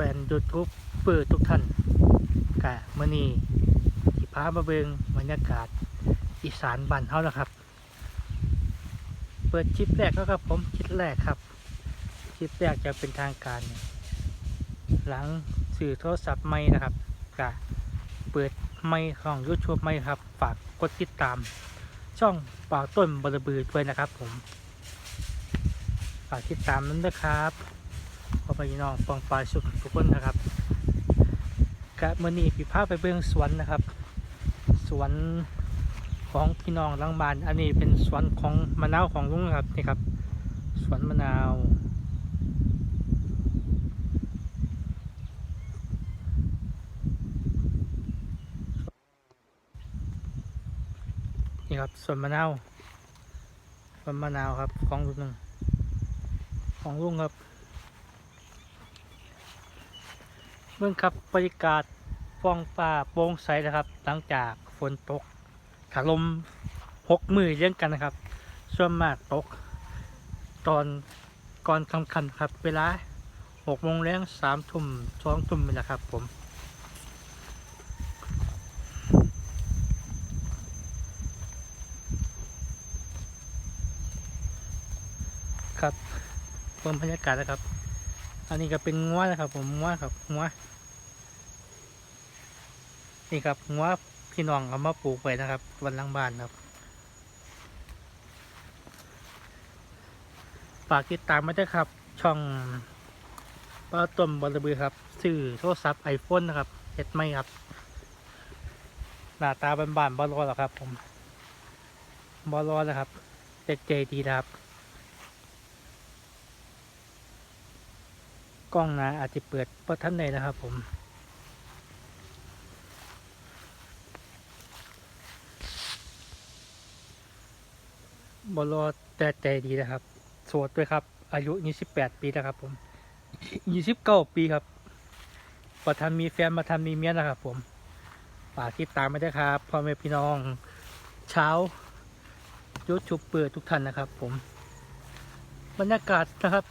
ฟนยูทูบเปิดทุกท่านกะมื่อนี้ที่พามาเบิงบรรยากาศอีสานบ้านเฮานะครับ เปิดคลิปแรกก็ครับผมคลิปแรกครับคลิปแรกจะเป็นทางการ หลังสื่อโทรศัพท์ไม่นะครับกะเปิดไม่ของยูทูบไม่ครับ ฝากกดติดตาม ช่องป่าต้นบรบือด้วยนะครับผมฝากติดตามนั้นนะครับ ขอไปน้องปองปลายสุขทุกคนนะครับกะมื่อนี้พี่พาไปเบื้องสวนนะครับ สวนของพี่น้องลังบาน อันนี้เป็นสวนของมะนาวของลุงครับนี่ครับ สวนมะนาวนี่ครับสวนมะนาวสวนมะนาวครับของลุงของลุงครับ เมื่อครับบรรยากาศฟองฟ้าโปร่งใสนะครับ หลังจากฝนตกถาลมหกมือเลี้ยงกันนะครับ ส่วนมากตก ตอนก่อนคำคันครับ เวลาหกโมงแรงสามทุ่มสองทุ่มนี่แหละครับผมครับเพิ่มบรรยากาศนะครับ อันนี้ก็เป็นงัวนะครับ ผมงัวครับงัวนี่ครับงัวพี่น้องเอามาปลูกไว้นะครับวันหลังบ้านครับฝากติดตามมาด้วยครับ ช่องป้าต้มบอลบือครับซื้อโทรศัพท์ไอโฟนนะครับเฮ็ดไม่ครับ หน้าตาบานๆบอลรอหรอครับ ผมบอลรอนะครับเด็กเจดีนะครับ กล้องนะอาจจะเปิดประทันในนะครับผมบอลอแต่ใจดีนะครับ โสดด้วยครับ อายุ 28 ปีนะครับผม 29 ปีครับประทันมีแฟนมาทันมีเมียนะครับผมฝากติดตามมาด้วยครับพ่อแม่พี่น้อง เช้ายูทูบเปิดทุกท่านนะครับผม บรรยากาศนะครับ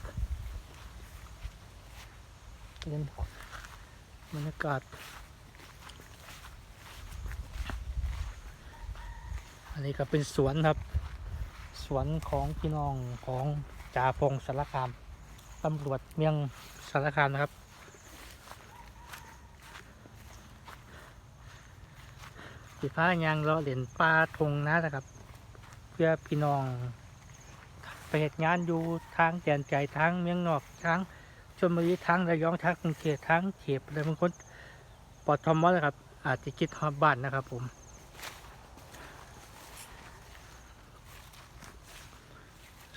เป็นบรรยากาศ อันนี้ก็เป็นสวนครับ สวนของพี่น้องของจ่าพงสารคามตำรวจเมียงสารคามนะครับ สีฟ้ายางเราะเหรียญปลาทงนะนะครับ เพื่อพี่น้องไปเหตุงานอยู่ทางแดนใจทางเมียงนอกทาง ชลบุรีทั้งระยองทั้งกรุงเทพทั้งเขตอะไรบางคนปอดทอมมอนะครับ อาจจะคิดฮอดบ้านนะครับผม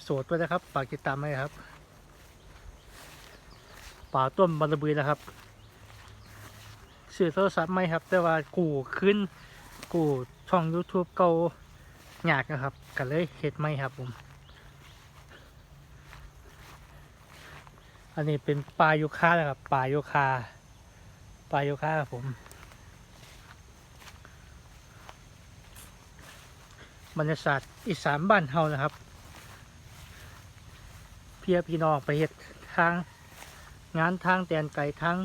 โสดด้วยนะครับฝากติดตามไว้ครับ ป่าต้นบรรบือนะครับสื่อโทรศัพท์ไม่ครับ แต่ว่ากูขึ้นกูช่อง YouTube เก่าหยากนะครับกันเลยเฮ็ดไม่ครับผม อันนี้เป็นปลาโยคะนะครับปลาโยคะปลาโยคะครับผม บรรยากาศอีสานบ้านเฮานะครับ เพียพี่น้องไปเฮ็ดทาง งานทางแดนไกลทาง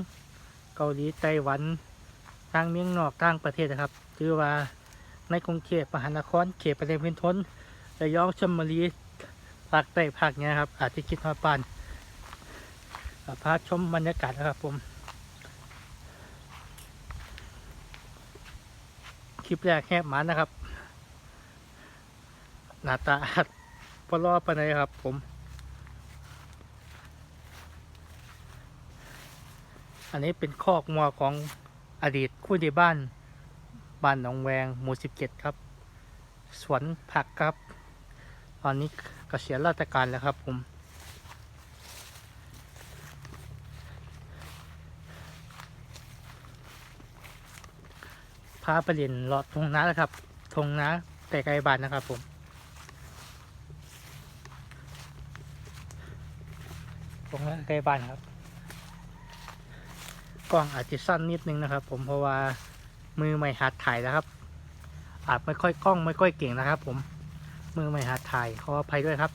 เกาหลีไต้หวันทางเมียงนอกทางประเทศนะครับถือว่าในกรุงเทพมหานครเขตประเทศพื้นทนระยองชลบุรีภาคใต้ภาคเนี้ยครับอาจจะคิดฮอดปาน พาชมบรรยากาศนะครับผม คลิปแรกแหบหมันนะครับ หน้าตาพอรอดไปไหนครับผม อันนี้เป็นคอกงัวของอดีตคู่ที่บ้าน บ้านหนองแวงหมู่สิบเจ็ดครับ สวนผักครับ ตอนนี้เกษียณราชการแล้วครับผมาไปเรียนเลาะทงน้าแล้วครับทงน้าแต่ไกลบ้านนะครับผมตรงนั้นใกล้บ้านครับ กล้องอาจจะสั้นนิดนึงนะครับ ผมเพราะว่ามือใหม่หัดถ่ายนะครับ อาจไม่ค่อยกล้องไม่ค่อยเก่งนะครับ ผมมือใหม่หัดถ่ายขออภัยด้วยครับ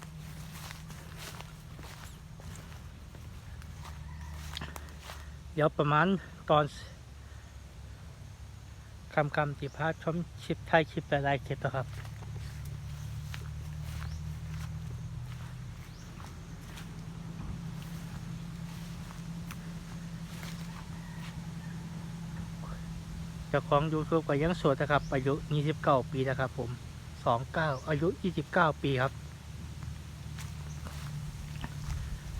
เดี๋ยวประมาณตอน คำคำสิพาชมคลิปไทยคลิปหลายๆคลิปนะครับเจ้าของ YouTube ก็ยังโสดนะครับ อายุ 29 ปีนะครับผม 29 อายุ 29 ปีครับ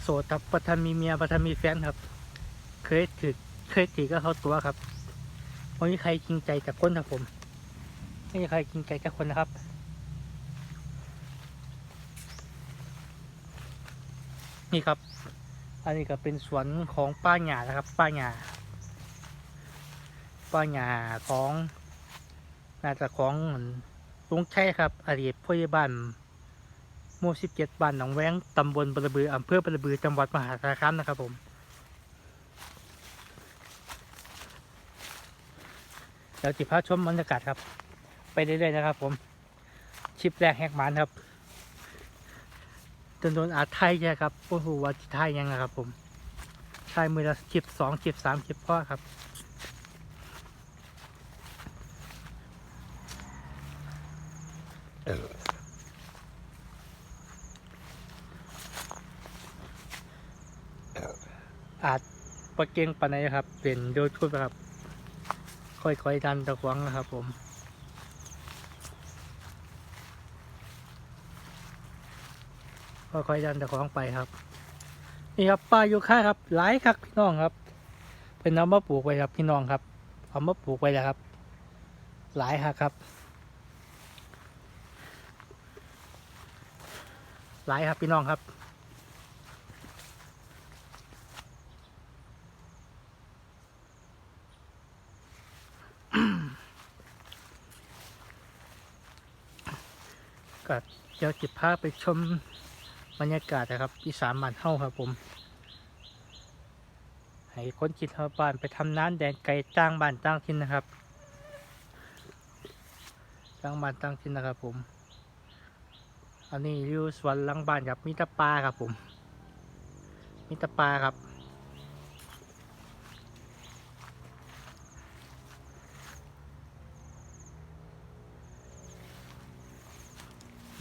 โสดครับประทันมีเมียประทันมีแฟนครับ เคยถือเคยถือก็เขาตัวครับ ไม่มีใครจริงใจกับคนครับผม ไม่มีใครจริงใจกับคนนะครับนี่ครับ อันนี้ก็เป็นสวนของป้าหยานะครับ ป้าหยาป้าหยาของน่าจะของลุงชัยครับอดีตผู้ใหญ่บ้านหมู่สิบเจ็ดบ้านหนองแวงตำบลบรบือ อำเภอบรบือ จังหวัดมหาสารคามนะครับผม เดี๋ยวจิพาชมบรรยากาศครับ ไปเรื่อยๆนะครับ ผมชิปแรกแหกมานครับจนโดนอาไทยใช่ครับโอ้โหว่าไทยยังนะครับ ผมไทยมือละชิปสองชิปสามชิปพ่อครับอาจประเก่งปานไหนครับ เป็นโดยทุบครับ ค่อยๆดันตะขวงนะครับผมค่อยๆดันตะขวงไปครับ นี่ครับปลายูค่าครับหลายครับพี่น้องครับเป็นเอามาปลูกไว้ครับพี่น้องครับเอามาปลูกไว้แล้วครับ หลายครับครับหลายครับพี่น้องครับ ก็เดี๋ยวจิพาไปชมบรรยากาศนะครับอีสานบ้านเฮาครับผม ให้คนจิตเฮาบ้านไปทำน้านแดนไก่จ้างบ้านจ้างทินนะครับ จ้างบ้านจ้างทินนะครับผม อันนี้อยู่สวนหลังบ้านครับมีตะปลาครับผมมีตะปลาครับ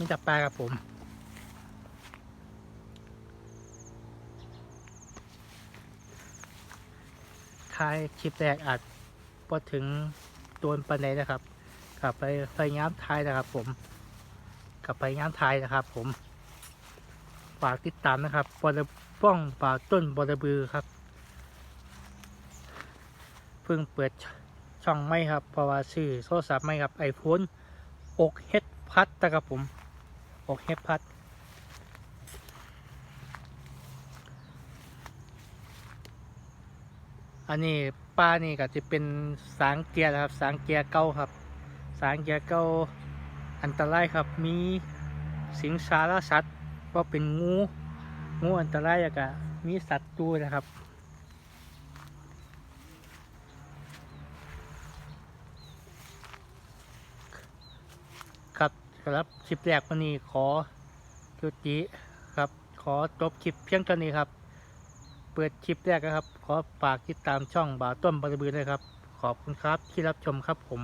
มีแตะปลาครับผม ท้ายคลิปแรกอาจพอถึงโดนปันไดนะครับ กลับไปพยายามท้ายนะครับ ผม กลับไปงานท้ายนะครับ ผม ฝากติดตามนะครับบอลป้องป่าต้นบอลบือครับ เพิ่งเปิดช่องไม่ครับ เพราะว่าชื่อโทรศัพท์ไม่ครับไอโฟนอกเฮ็ดพัดนะครับผม อกเฮ็ดพัดอันนี้ป้านี่ก็จะเป็นสางเกียร์นะครับ สางเกียร์เก่าครับ สางเกียร์เก่าอันตรายครับ มีสิงสารสัตว์ว่าเป็นงู งูอันตรายแล้วก็มีสัตว์ตัวนะครับ ครับ สำหรับคลิปแรกวันนี้ขอจุติครับ ขอจบคลิปเพียงเท่านี้ครับ เปิดคลิปแรกนะครับ ขอฝากติดตามช่องบ่าวต้นบริบือด้วยครับ ขอบคุณครับที่รับชมครับผม